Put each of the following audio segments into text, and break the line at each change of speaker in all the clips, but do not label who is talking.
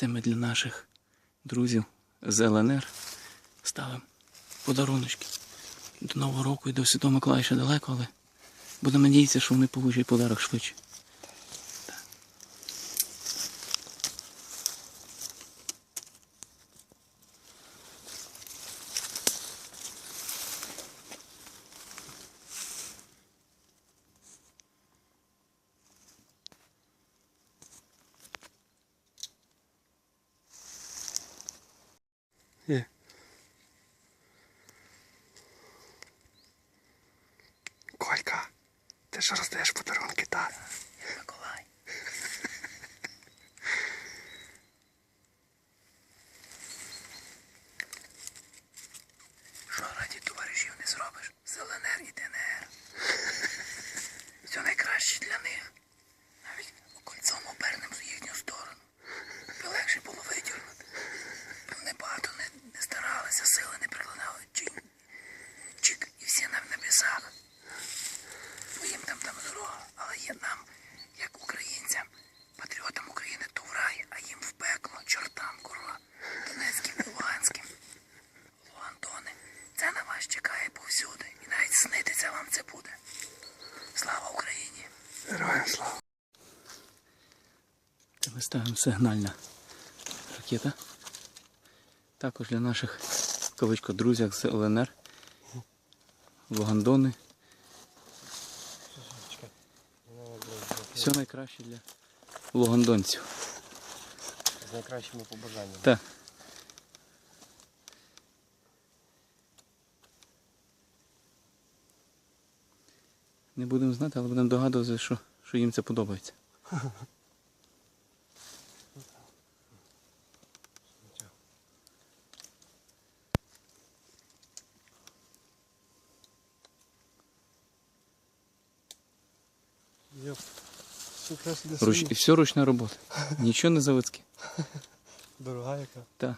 Це ми для наших друзів з ЛНР ставимо подаруночки. До Нового року і до Святого Миколая ще далеко, але будемо надіятися, що вони получать подарок швидше.
Є. Колька, ти ж роздаєш подарунки, так?
Миколай. Що раді товаришів не зробиш? З ЛНР і ДНР. Все найкраще для них. Навіть кольцом обернемо в їхню сторону. Би легше було видірнути. Бо Вони багато не, не старалися, сили не прикладали. Чик, чик, і всі нам написали. Бо їм там там дорога, але є нам, як українцям, патріотам України, то в рай, а їм в пекло, чортам, курва, Донецьким і Луганським. Луантони, це на вас чекає повсюди. І навіть снитися вам це буде. Слава Україні!
Героям слава.
Це ми ставимо сигнальна ракета. Також для наших кавичко друзів з ЛНР. Лугандони. Все найкраще для лугандонців.
З найкращими побажаннями.
Так. Не будемо знати, але будемо догадуватися, що, що їм це подобається.
Йоп. Все якраз для
Руч... І все ручна робота. Нічого не заводське.
Дорога яка.
Так.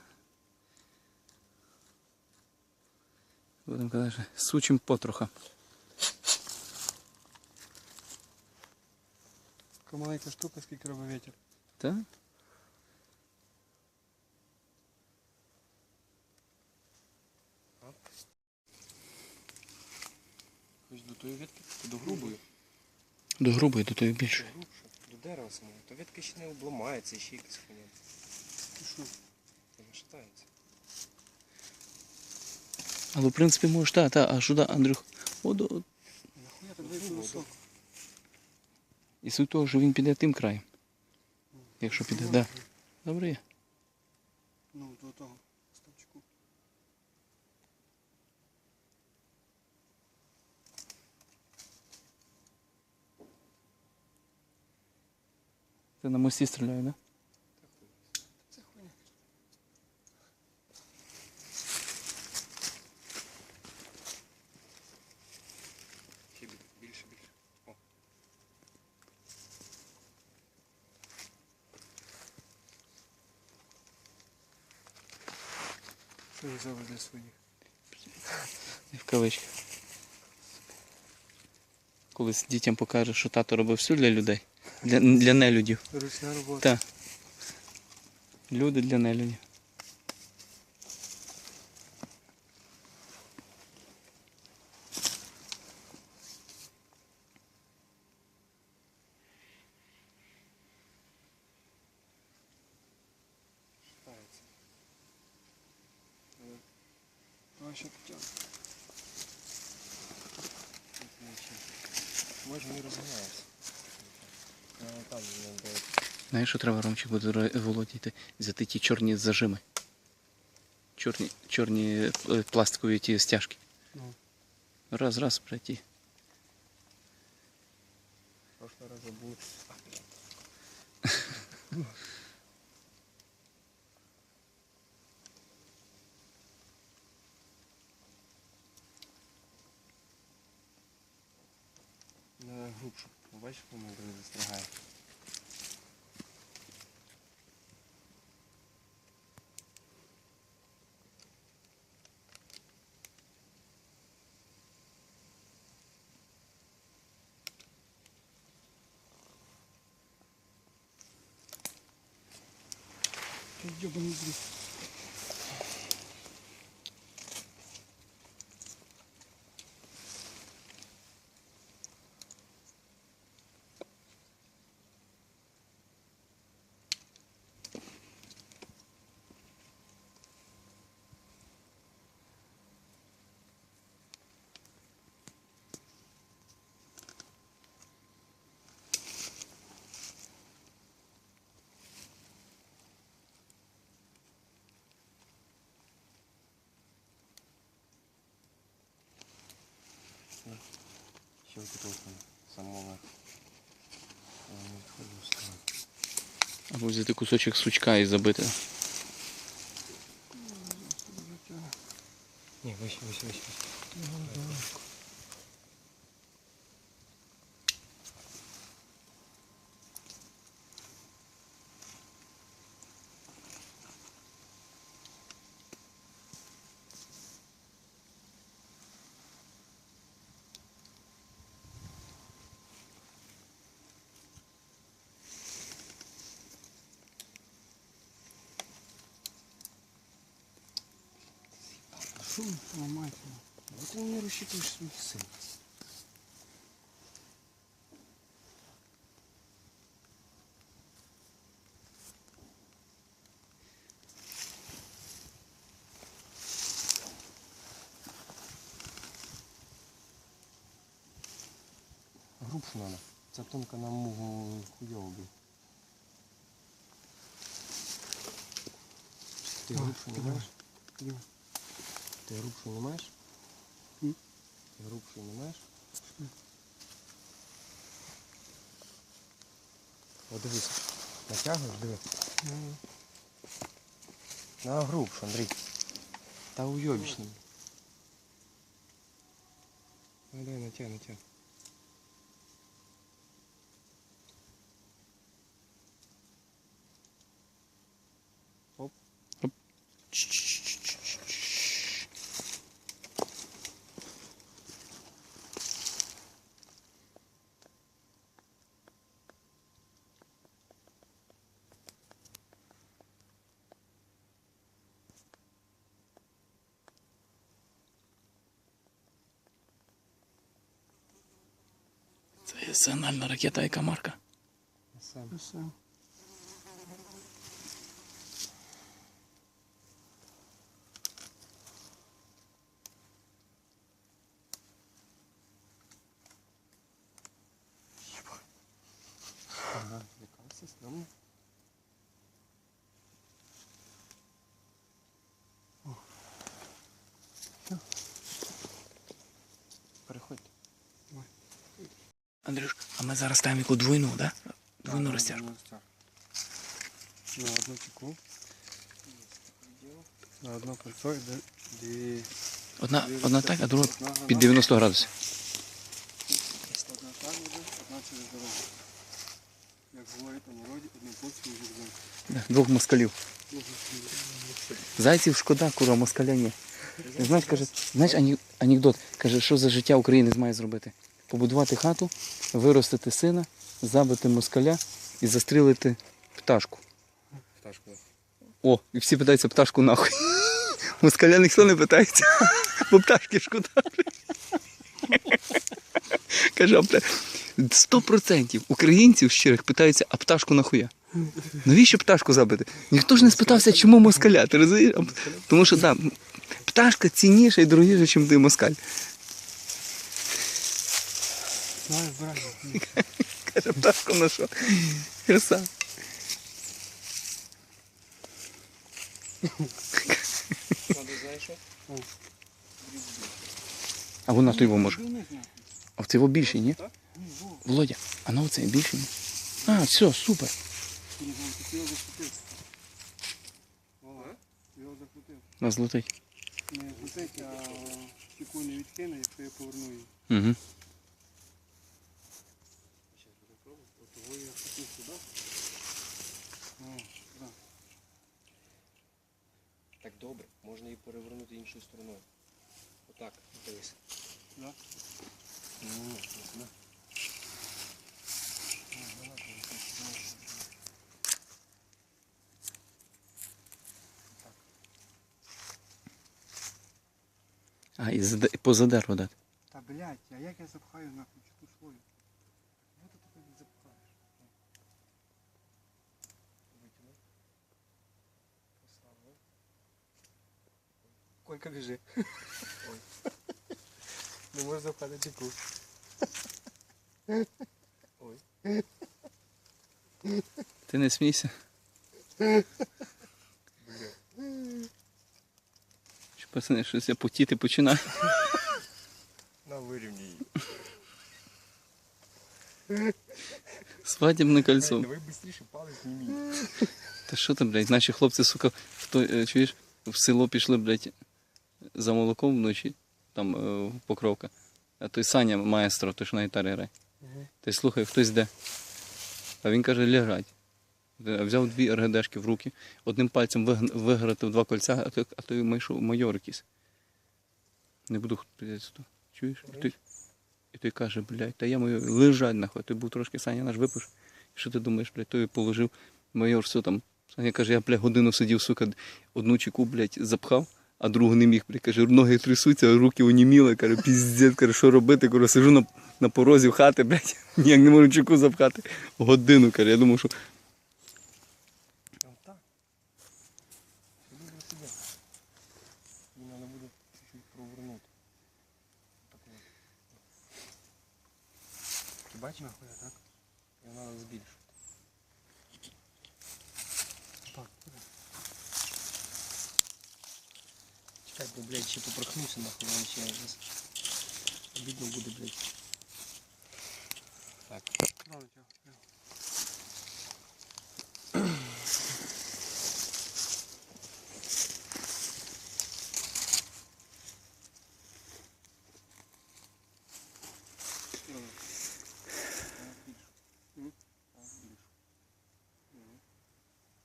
Будемо казати, сучим потрохам.
Така маленька штука, скільки робить вітер.
Так?
Хоч до тої ветки, до грубої.
До грубої, до тої більшої.
Грубше. До. То ветка ще не обламається, ще якась хуйня. Ти що? Вона шатається.
Але в принципі можеш, так, так, а сюди, Андрюх. От, от.
Нахуя так вийшло високо?
І суть того, що він піде тим краєм. Якщо піде, так. Да. Добре є.
Ну, до того
Ти на мості стріляє, так?
Це хуйня. Ще більше, більше. О. Це я взяв для своїх.
Да? В кавичках. Колись дітям покажеш, що тато робив все для людей. Для, для нелюдів.
Ручна робота.
Так. Люди для нелюдів.
Шатається. Але Давай ще потягну. Може не розганяється. Там не буде.
Знаєш, що треба Ромчик буде володіти? Взяти ті чорні зажими. Чорні, чорні е, пластикові ті стяжки.
Ну.
Раз, раз, пройти.
Прошлый раз забыл. Надо глубже. Бачиш, по-моему, застрягає.
dentro. дріт.
Ще ось тут самого. Не відходив вставати.
Або взяти кусочок сучка і забити.
Ні, вище, вище, вище.
Шум, ламайте.
Вот ты не рассчитываешь своих сил. Грубшу надо. Ця тонка нам мугу хуйово би. Ти грубшу не маєш? Ти грубшу не маєш? Ти грубшу не маєш? О, дивись. Натягуєш, диви. На грубшу, Андрій. Та уйобічний. Ну дай натяг, натяг.
Сигнальна ракета, яка марка?
Сам.
Все.
Ага, злякався, стрьомно. Переходьте.
Андрюш, а ми зараз ставимо яку двойну, да? Двойну розтяжку.
На одну тіку. На одно кольцо йде дві.
Одна, одна так, а друга під 90 градусів.
Одна там йде, одна через дорогу. Як говорять у народі, одним польським журзом.
Да, Двох москалів. Зайців шкода, кура, москаля ні. Знаєш, каже, знаєш анекдот, каже, що за життя українець має зробити? Побудувати хату, виростити сина, забити москаля і застрілити пташку.
Пташку.
О, і всі питаються пташку нахуй. Москаля ніхто не питається, бо пташки шкода. Каже, пта- 100% українців щирих питаються, а пташку нахуя? Навіщо пташку забити? Ніхто ж не спитався, чому москаля, ти розумієш? Тому що да, пташка цінніша і дорогіша, ніж ти москаль. Каже, пташку на? Краса. А вона то його може. А в цього більше, ні? Володя, а на оце більше? Ні? А, все, супер.
Ти не знаєш, ти його закрутив. Вова, його закрутив.
На золотий.
Не закрутить, а тіку не відкине, якщо я поверну її.
Угу.
перевернути іншою стороною. Отак, дивись.
Да?
Ну, да.
А, і позадеру дати.
Та блядь, а як я запхаю нахуй?
Колька біжи. Ой. Не можеш запхати чеку. Ой.
Ти не смійся. Що, пацани, щось я потіти починаю.
На вирівні її.
Свадібне кольцо.
Давай швидше палець не мій.
Та що там, блядь, наші хлопці, сука, в той, е, чуєш, в село пішли, блядь, за молоком вночі, там е, покровка. А той Саня маестро, той що на гітарі грає.
Мгм.
Ти слухай, хтось де. А він каже, лягать. Е, Взяв дві РГДшки в руки, одним пальцем вигратив два кольця, а той, а той майшов майор якийсь. Не буду сюди. Чуєш? І той, і той каже, блядь, та я мою лежать нахуй. Той був трошки Саня наш випиш. Що ти думаєш, блядь, той положив майор, все там. Саня каже, я, блядь, годину сидів, сука, одну чеку, блядь, запхав, а другу не міг, каже, ноги трясуться, руки оніміли, каже, піздець, каже, що робити, каже, сижу на, на порозі в хати, блядь, ніяк не можу чеку запхати. Годину, каже, я думав, що
Прям так. Все добре сидя. Її треба буде чуть-чуть провернути. Так от. Ти бачиш?
Нахуй, я так?
Його треба збільшити.
Так.
Чекай, бо, блядь, ще попрохнулся нахуй, вообще ще зараз. Обідно буде, блядь. Так.
Рано тягу.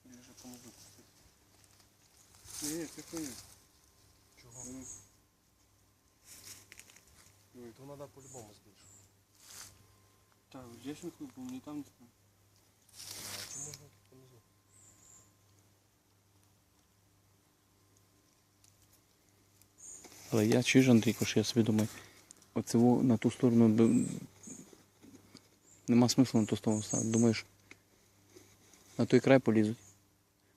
Більше понизу.
Ні, ні, це хуйня.
Чого?
Ну,
То треба по-любому збільшити.
Так, здесь он хуй, бо мені там не знаю.
А чи можна тут понизу?
Але я чуєш, Андрійко, що я собі думаю, оце на ту сторону би... нема смислу на ту сторону ставити. Думаєш, на той край полізуть.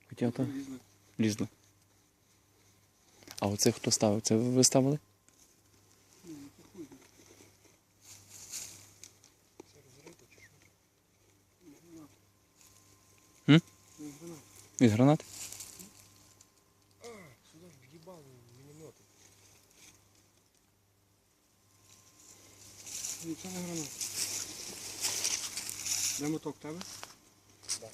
Хоча то
Лізли.
лізли. А оце хто ставив? Це ви ставили?
Ні, ну це хуй.
Це розрито чи що?
Не гранат.
М?
Не гранат.
Від гранат?
А, сюди ж в'їбали міномети.
Ні, це не гранат. Де моток тебе?
Так.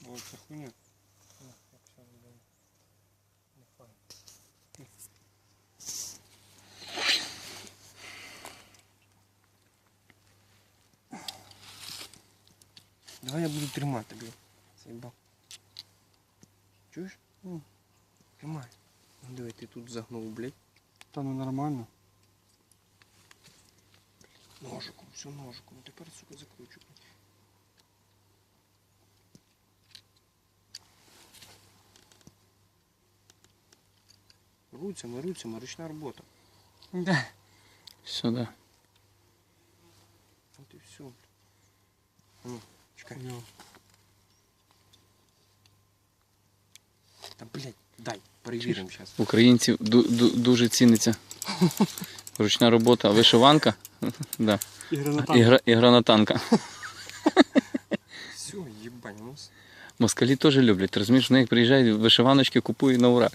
Бо це хуйня.
Ну, якщо не дам. Давай я буду тримати, блядь. Заїбав. Чуєш?
Ну.
Тримай. Ну диви, ти тут загнув, блядь.
Та ну нормально.
Ножиком, все ножиком. Ну тепер, сука, закручу. Руцями, руцями, ручна робота.
Да.
Сюди.
От і все. Ну, чекай.
Йо.
Та блядь, дай, перевіримо зараз.
Українців ду- ду- дуже ціниться. Ручна робота, вишиванка да.
І гранатан.
і, гра- і гранатанка.
Все, їбань, ну.
Москалі теж люблять. Ти розумієш, вони як приїжджають, вишиваночки купують на ура.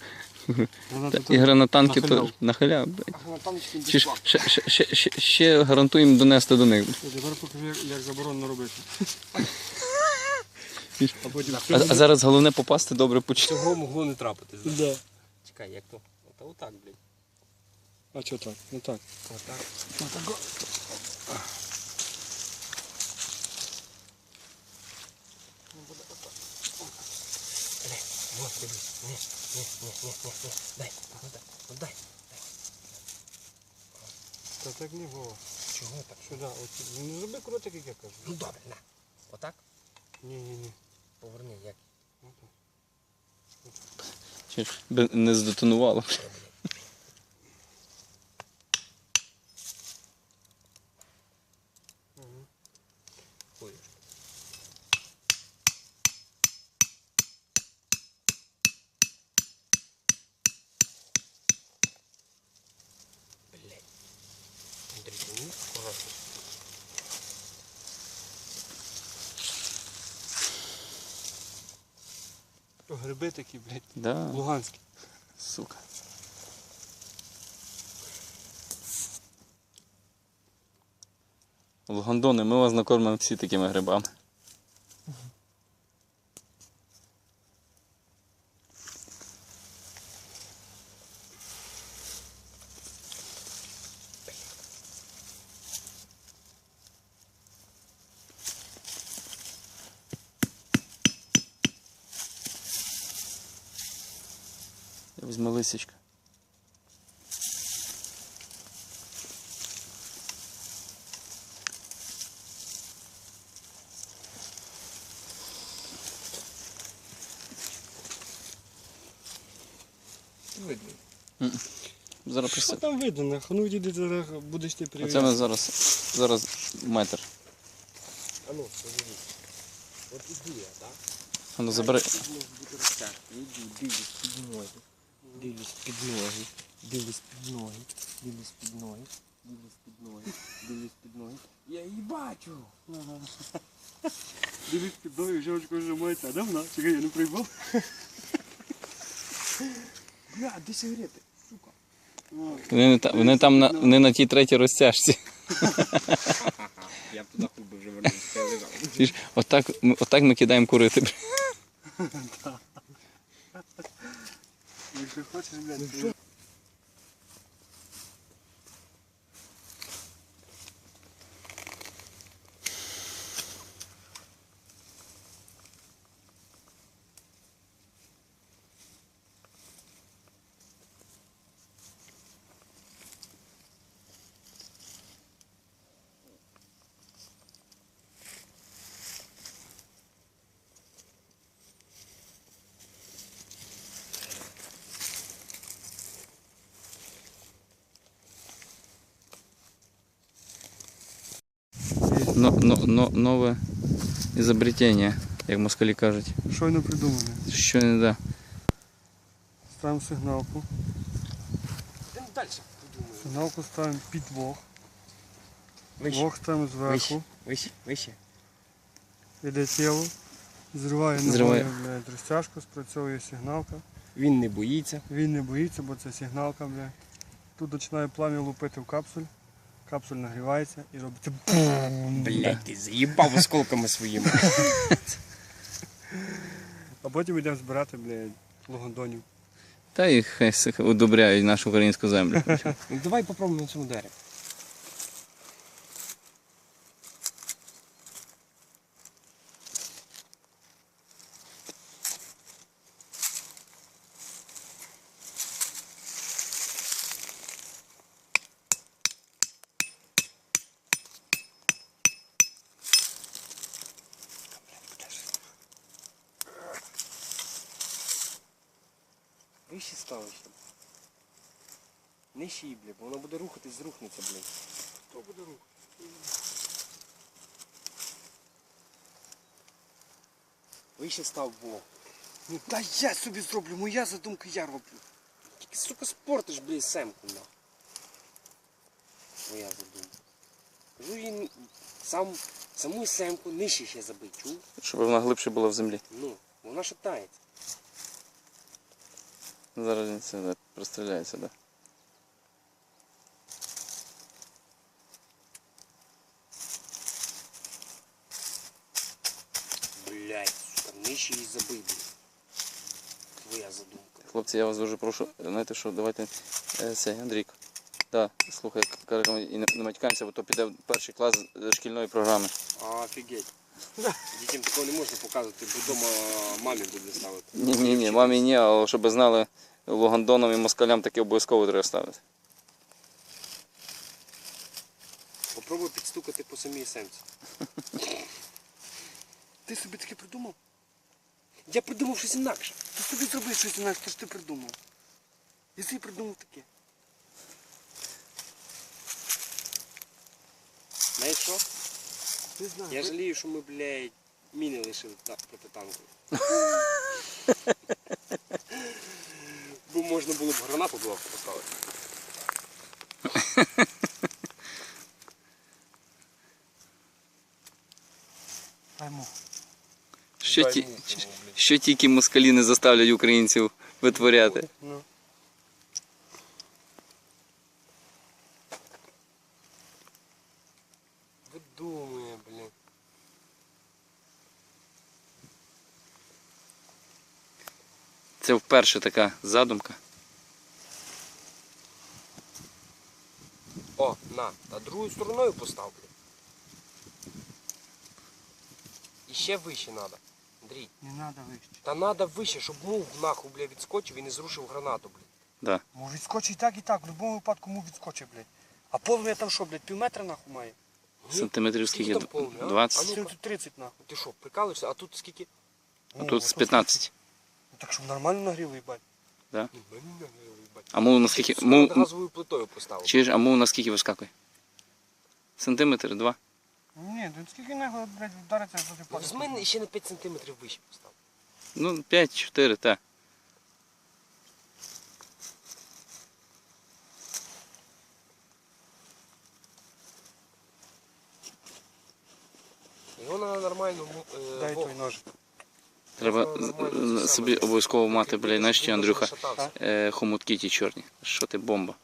Гранати
Та, і гранатанки
на
теж
халяву.
на халяву. блядь. Чи ще, ще, ще, ще, ще гарантуємо донести до них.
Тепер покажу, як, заборонено робити. А потім
А, а зараз головне попасти добре почути.
Цього могло не трапити.
Да.
Чекай, як то? Ота отак, блядь.
А що так? Ну так.
Отак.
Ну так.
Вот, дивись. Ні, ні, ні, ні, ні. Дай, ну дай, ну дай.
Та так не було.
Чого так?
Сюди. От, ну зроби кротик, як я кажу.
Ну добре, на. Отак?
Ні, ні, ні.
Поверни, як?
Чи ж би не здетонувало.
Хуй. Блять. Андрій, ну, аккуратно.
О, гриби такі, блядь,
Да,
луганські.
сука. Лугандони, ми вас накормимо всі такими грибами. Я лисичка.
Видно.
Зараз
Що
присядь.
там видно, нахуй? Ну, діди, зараз будеш ти
Оце ми зараз, зараз метр.
А ну, подивись. От іди я, так?
А ну забери.
Може бути розтяжка. Іди, дивись під ноги. Дивись під ноги. Дивись під ноги. Дивись під ноги. Дивись під ноги. Дивись під ноги. Я її бачу.
Дивись під ноги, вже мається. А де вона? Чекай, я не приймав.
Бля, де сигарети? Сука.
Вони, не вони там на, вони на тій третій розтяжці.
Я б туди хуй вже вернувся, я лежав.
Отак, отак ми кидаємо курити.
Якщо хочеш, блядь. то-
Но, но, но, нове ізобретення, як москалі кажуть.
Щойно придумане.
Що не да.
Ставимо сигналку.
Йдемо далі.
Сигналку ставимо під вог.
Вище,
ставимо зверху.
вище, вище.
Іде тіло. Зриває
Зриває.
ногою, розтяжку, спрацьовує сигналка.
Він не боїться.
Він не боїться, бо це сигналка, блядь. Тут починає плам'я лупити в капсуль. Капсуль нагрівається і робиться бум.
Блять, ти заїбав осколками своїми.
А потім йдемо збирати, блядь, логондонів.
Та їх удобряють нашу українську землю.
Давай попробуємо на цьому дереві. Ставиш. Нижче її, бля, бо вона буде рухатись, зрухнеться, блядь.
Хто буде рух?
Вище став бо. Ну та я собі зроблю, моя задумка я роблю. Тільки, сука, спортиш, блядь, семку, на. Моя задумка. Кажу він сам, саму семку нижче ще забить, чув?
Щоб вона глибше була в землі.
Ну, вона шатається.
Зараз він це да, простріляється, да.
Блядь, сука, нижче її забий. Твоя задумка.
Хлопці, я вас дуже прошу, знаєте що, давайте е, цей, Андрійко. Да, слухай, кажемо, і не, матькаємося, бо то піде в перший клас шкільної програми.
Офігеть. Дітям такого не можна показувати, бо вдома мамі буде ставити.
Ні, ні, ні, мамі ні, але щоб знали, Лугандонам і москалям таке обов'язково треба ставити.
Попробуй підстукати по самій семці.
Ти собі таке придумав?
Я придумав щось інакше.
Ти собі зроби щось інакше, то ж ти придумав. Я собі придумав таке.
Знаєш що?
Не знаю.
Я жалію, що ми, блядь, міни лишили та- протитанкові. Бо можна було б гранату до авто поставити.
Пойму.
Що, ті, що тільки москалі не заставлять українців витворяти.
Ну.
Видумує, блін.
Це вперше така задумка.
О, на, та другою стороною постав, блін. І ще вище треба. Андрій.
Не треба вище.
Та треба вище, щоб мув нахуй, бля, відскочив і не зрушив гранату, блін.
Да.
Може відскочить і так, і так. В будь-якому випадку му відскочить, блядь. А полум'я там що, блядь, пів метра нахуй має?
Сантиметрів скільки?
там повний, а?
20?
А ну-ка.
730 нахуй.
Ти що, прикалуєшся? А тут скільки?
А
Ну,
тут з
ото
15.
Ну, так щоб нормально їбать.
Ні, мене не їбать.
А мов наскільки. Мов,
газовою плитою поставив.
чи ж, а мов наскільки вискакує? Сантиметр, два.
Ні, ну скільки нахуй, блядь, вдариться за
Ну, з мене ще на 5 см вище постав.
Ну, 5-4, так.
Його треба нормально е,
Дай
вог-
той ножик.
Треба з-
саме.
собі обов'язково мати, блядь, знаєш, чи, Андрюха, е, хомутки ті чорні. Що ти бомба?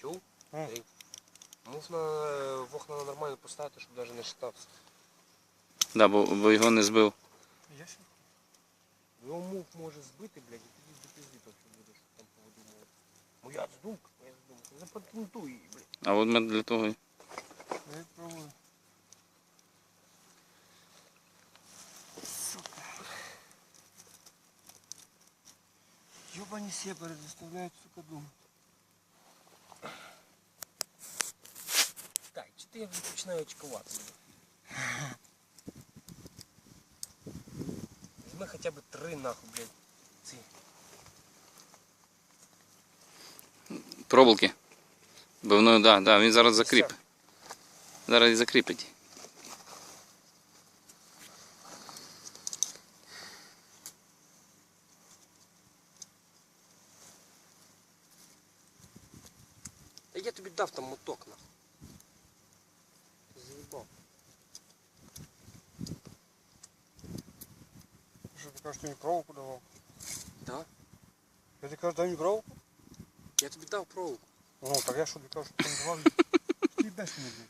Чув? Можна е, нормально поставити, щоб навіть не шатався.
Да, бо, бо його не збив.
Його мув може збити, блядь, і тоді до пізди то що будеш там повидумувати. Моя задумка, моя задумка. Запатентуй її, блядь.
А от ми для того. і-
Ёбані сепари заставляють, сука, думати.
Так, чи ти я вже починаю очкувати? блядь? Візьми хоча б три нахуй, блядь. Ці.
Проволоки. Бивною, да, да, він зараз закріпить. Зараз і закріпить.
Я тобі
кажу, дай мені проволоку?
Я тобі дав проволоку.
Ну, так я що тобі кажу, що ти не давав її? Ти без мені.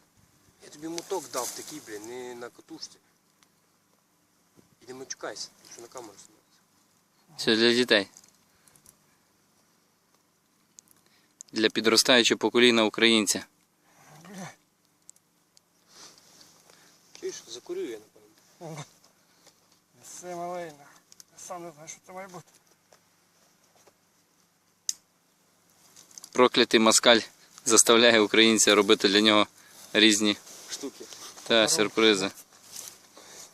Я тобі моток дав такий, блін, не на катушці. І не мочукайся, що на камеру знімається.
Це для дітей. Для підростаючого покоління українця.
Чуєш, закурю я, напевно.
Все малий. Я сам не знаю, що це має бути.
Проклятий москаль заставляє українця робити для нього різні
Штуки.
та, сюрпризи.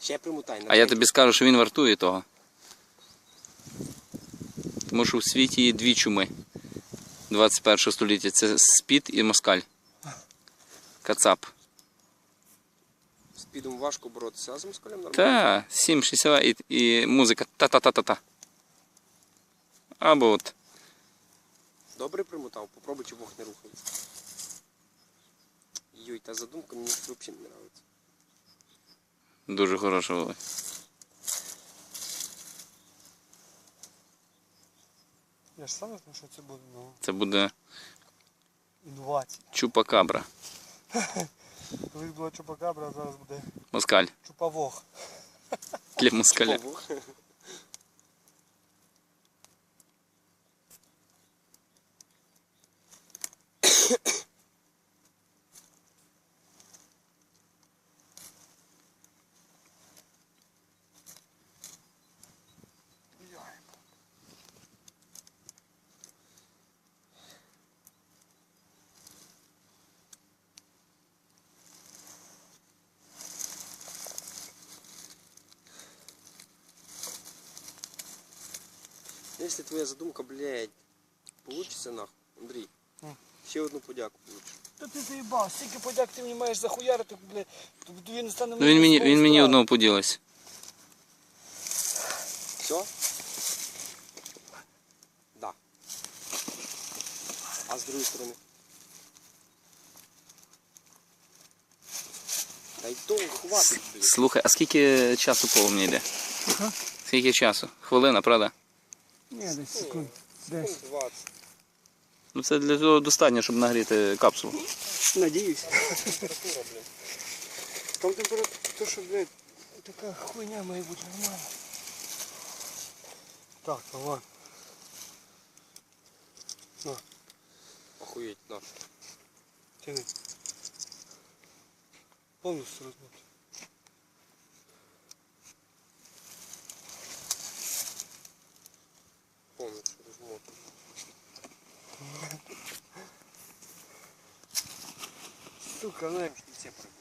Ще примутай.
А я тобі скажу, що він вартує того. Тому що в світі є дві чуми 21 століття. Це спід і москаль. Кацап.
З підом важко боротися, а з москалем нормально.
Та, 7 60 і, і музика та-та-та-та-та. Або от.
Добре примутав, попробуй, чи вог не рухається. Йой, та задумка мені взагалі не подобається.
Дуже хороша була.
Я ж сам не знаю, що це буде, ну,
Це буде
інновація.
чупакабра.
Колись була чупакабра, а зараз буде
Москаль.
чупавог.
Для москаля.
Вог. Если твоя задумка, блядь, получится нахуй,
Андрей,
Ще одну подяку получиш.
Та ти заїбав, стільки подяк ти мені маєш захуярити, блядь. Тобто він стане
Ну він мені, він мені одного поділиться.
Все? Да. А з другої сторони? Та й то хватить, блядь.
Слухай, а скільки часу полум'я йде?
Ага.
Скільки часу? Хвилина, правда?
Ні, десь секунд. Десь.
20.
Ну це для того достатньо, щоб нагріти капсулу.
Надіюсь.
Температура, блядь.
Там температура, то що, блядь, така хуйня має бути нормальна. Так, ну ладно.
Охуєть, на.
Тяни. Повністю розмотай.
Повністю розмотано.
Сука, ну як
Все перебув.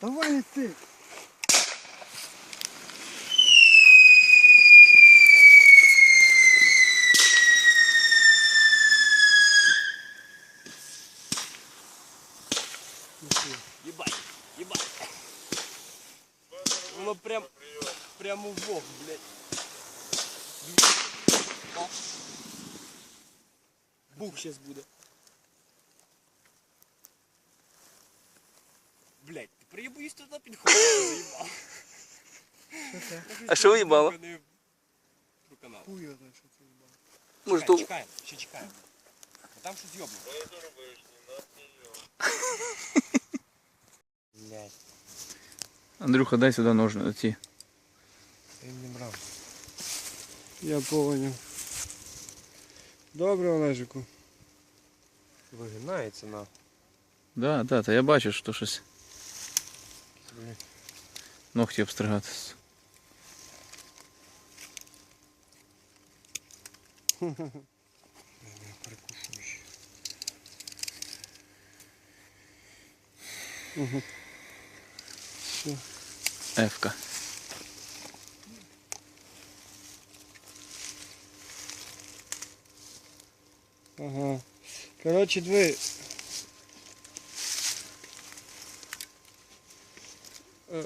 Давай ти.
Ебать, ебать. Воно прям, прямо в бок, блядь. О. Бух сейчас буде. Блядь, ти приїбуєш туди підходиш, заїбав.
А що виїбало?
Про канал.
Хуй я знаю, що це їбало.
Може,
Чекаємо,
то
чекаємо, ще чекаємо. А там щось йобне. Блядь,
Андрюха, дай сюди ножни ці.
він не брав.
Я понял. Добре, Олежику.
Вигинається на.
Да, да, та я бачу, що щось
Блядь.
ногті обстригати.
Перекушуєш.
Все.
Ефка.
Ага. Коротше, диви. Е. Е.